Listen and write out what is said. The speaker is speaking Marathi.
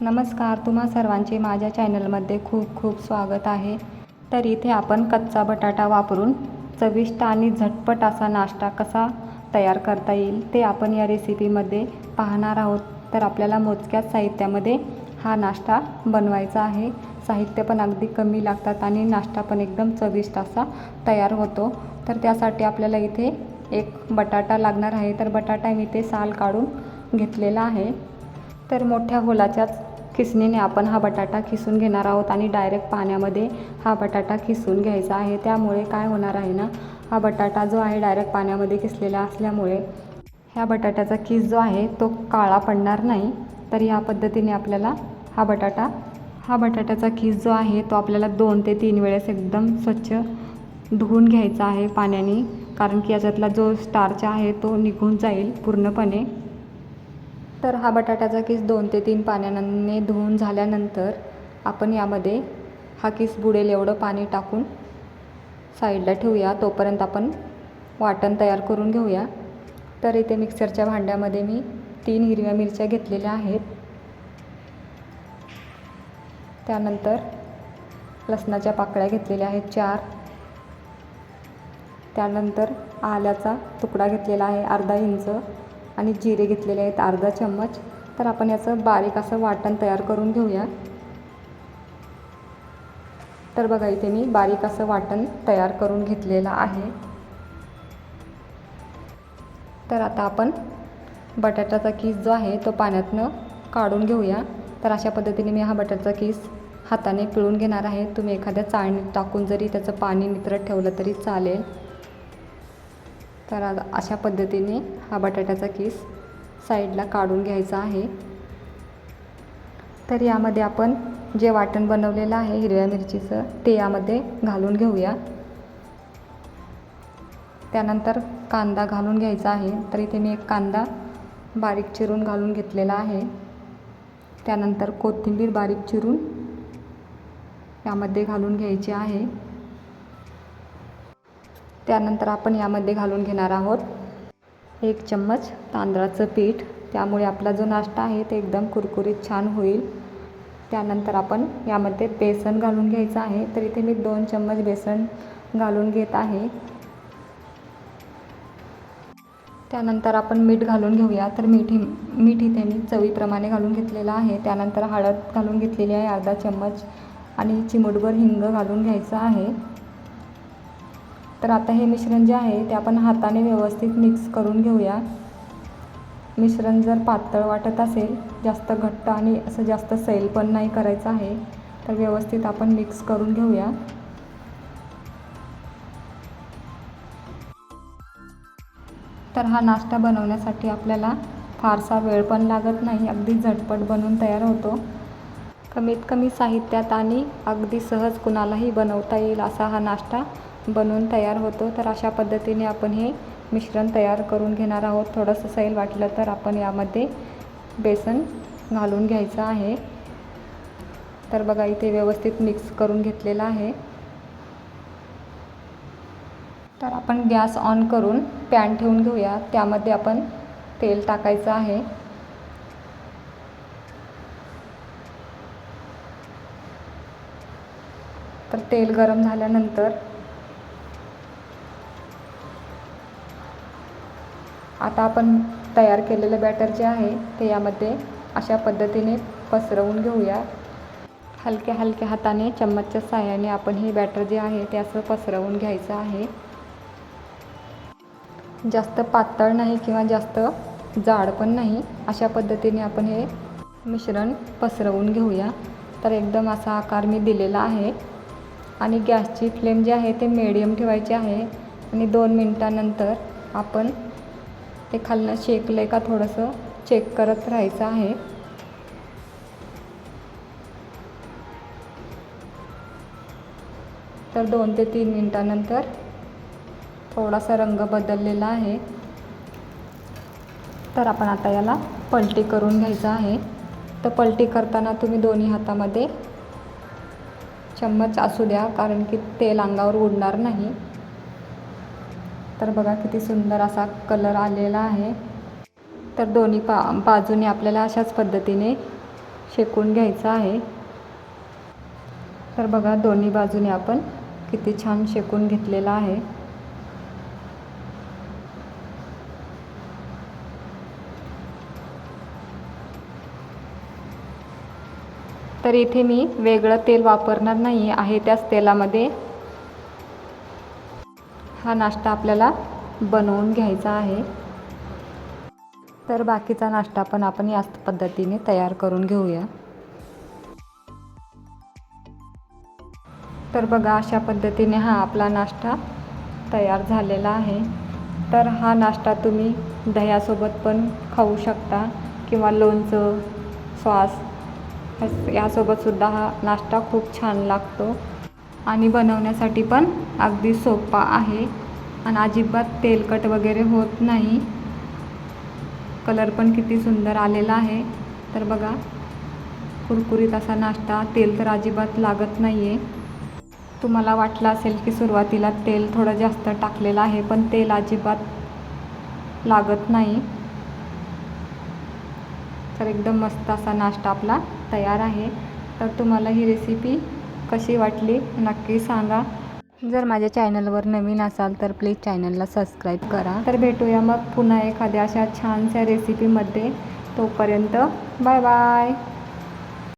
नमस्कार तुम्हा सर्वांचे माझ्या चॅनलमध्ये खूप खूप स्वागत आहे. तर इथे आपण कच्चा बटाटा वापरून चविष्ट आणि झटपट असा नाश्ता कसा तयार करता येईल ते आपण या रेसिपीमध्ये पाहणार आहोत. तर आपल्याला मोजक्याच साहित्यामध्ये हा नाश्ता बनवायचा आहे. साहित्य पण अगदी कमी लागतात आणि नाश्ता पण एकदम चविष्ट असा तयार होतो. तर त्यासाठी आपल्याला इथे एक बटाटा लागणार आहे. तर बटाटा मी ते साल काढून घेतलेला आहे. तर मोठ्या होलाच्याच खिसणीने आपण हा बटाटा खिसून घेणार आहोत आणि डायरेक्ट पाण्यामध्ये हा बटाटा खिसून घ्यायचा आहे. त्यामुळे काय होणार आहे ना हा बटाटा जो आहे डायरेक्ट पाण्यामध्ये खिसलेला असल्यामुळे ह्या बटाट्याचा किस जो आहे तो काळा पडणार नाही. तर या पद्धतीने आपल्याला हा बटाटा हा बटाट्याचा खिस जो आहे तो आपल्याला दोन ते तीन वेळेस एकदम स्वच्छ धुवून घ्यायचा आहे पाण्याने. कारण की याच्यातला जो स्टार्च आहे तो निघून जाईल पूर्णपणे. तर हा बटाट्याचा किस दोन ते तीन पाण्याने धुवून झाल्यानंतर आपण यामध्ये हा किस बुडेल एवढं पाणी टाकून साईडला ठेवूया. तोपर्यंत आपण वाटण तयार करून घेऊया. तर इथे मिक्सरच्या भांड्यामध्ये मी तीन हिरव्या मिरच्या घेतलेल्या आहेत. त्यानंतर लसणाच्या पाकळ्या घेतलेल्या आहेत चार. त्यानंतर आल्याचा तुकडा घेतलेला आहे अर्धा इंच. आणि जिरे घेतलेले आहेत अर्धा चम्मच. तर आपण याचं बारीक असं वाटण तयार करून घेऊया. तर बघा इथे मी बारीक असं वाटण तयार करून घेतलेलं आहे. तर आता आपण बटाट्याचा किस जो आहे तो पाण्यातनं काढून घेऊया. तर अशा पद्धतीने मी हा बटाट्याचा किस हाताने पिळून घेणार आहे. तुम्ही एखाद्या चाळणीत टाकून जरी त्याचं पाणी नितरत ठेवलं तरी चालेल. तर अशा पद्धतीने हा बटाट्याचा किस साईडला काढून घ्यायचा आहे. तर यामध्ये आपण जे वाटण बनवलेलं आहे हिरव्या मिरचीचं ते यामध्ये घालून घेऊया. त्यानंतर कांदा घालून घ्यायचा आहे. तर इथे मी एक कांदा बारीक चिरून घालून घेतलेला आहे. त्यानंतर कोथिंबीर बारीक चिरून यामध्ये घालून घ्यायची आहे. त्यानंतर आपण यामध्ये घालून घेणार आहोत एक चम्मच तांदळाचं पीठ. त्यामुळे आपला जो नाश्ता आहे ते एकदम कुरकुरीत छान होईल. त्यानंतर आपण यामध्ये बेसन घालून घ्यायचं आहे. तर इथे मी दोन चम्मच बेसन घालून घेत आहे. त्यानंतर आपण मीठ घालून घेऊया. तर मीठ मीठ इथे मी चवीप्रमाणे घालून घेतलेलं आहे. त्यानंतर हळद घालून घेतलेली आहे अर्धा चम्मच आणि चिमूटभर हिंग घालून घ्यायचं आहे. तर आता हे मिश्रण जे आहे ते आपण हाताने व्यवस्थित मिक्स करून घेऊया. मिश्रण जर पातळ वाटत असेल जास्त घट्ट आणि असं जास्त सैल पण नाही करायचं आहे तर व्यवस्थित आपण मिक्स करून घेऊया. तर हा नाश्ता बनवण्यासाठी आपल्याला फारसा वेळ पण लागत नाही अगदी झटपट बनवून तयार होतो. कमीत कमी साहित्यात आणि अगदी सहज कुणालाही बनवता येईल असा हा नाश्ता. बनवून तयार होतो तर अशा पद्धतीने आपण हे मिश्रण तयार करून घेणार आहोत. थोडंसं सैल वाटलं तर आपण यामध्ये बेसन घालून घ्यायचं आहे. तर बघा इथे व्यवस्थित मिक्स करून घेतलेलं आहे. तर आपण गॅस ऑन करून पॅन ठेवून घेऊया. त्यामध्ये आपण तेल टाकायचं आहे. तर तेल गरम झाल्यानंतर आता आपण तयार केलेलं बॅटर जे आहे ते यामध्ये अशा पद्धतीने पसरवून घेऊया. हलक्या हलक्या हाताने चम्मचच्या साह्याने आपण हे बॅटर जे आहे ते असं पसरवून घ्यायचं आहे. जास्त पातळ नाही किंवा जास्त जाड पण नाही अशा पद्धतीने आपण हे मिश्रण पसरवून घेऊया. तर एकदम असा आकार मी दिलेला आहे. आणि गॅसची फ्लेम जी आहे ते मिडियम ठेवायची आहे. आणि दोन मिनटानंतर आपण ते खालनं शेकलं आहे का थोडंसं चेक करत राहायचं आहे. तर दोन ते तीन मिनटानंतर थोडासा रंग बदललेला आहे. तर आपण आता याला पलटी करून घ्यायचं आहे. तर पलटी करताना तुम्ही दोन्ही हातामध्ये चम्मच असू द्या कारण की तेल अंगावर उडणार नाही. तर बघा किती सुंदर असा कलर आलेला आहे. तर दोन्ही पा बाजूने आपल्याला अशाच पद्धतीने शेकून घ्यायचं आहे. तर बघा दोन्ही बाजूने आपण किती छान शेकून घेतलेला आहे. तर इथे मी वेगळं तेल वापरणार नाही आहे त्याच तेलामध्ये हा नाश्ता आपल्याला बनवून घ्यायचा आहे. तर बाकीचा नाश्ता पण आपण याच पद्धतीने तयार करून घेऊया. तर बघा अशा पद्धतीने हा आपला नाश्ता तयार झालेला आहे. तर हा नाश्ता तुम्ही दह्यासोबत पण खाऊ शकता किंवा लोणचं सॉस यासोबतसुद्धा हा नाश्ता खूप छान लागतो. आणि बनवण्यासाठी पण अगदी सोपा आहे. आणि अजिबात तेलकट वगैरे होत नाही. कलर पण किती सुंदर आलेला आहे. तर बघा कुरकुरीत असा नाश्ता तेल तर अजिबात लागत नाही आहे तुम्हाला वाटलं असेल की सुरुवातीला तेल थोडं जास्त टाकलेलं आहे पण तेल अजिबात लागत नाही. तर एकदम मस्त असा नाश्ता आपला तयार आहे. तर तुम्हाला ही रेसिपी कशी वाटली? नक्की सांगा. जर माझ्या चॅनलवर नवीन असाल तर प्लीज चॅनलला सबस्क्राईब करा. तर भेटूया मग पुन्हा एखाद्या अशा छानशा रेसिपीमध्ये तोपर्यंत बाय बाय.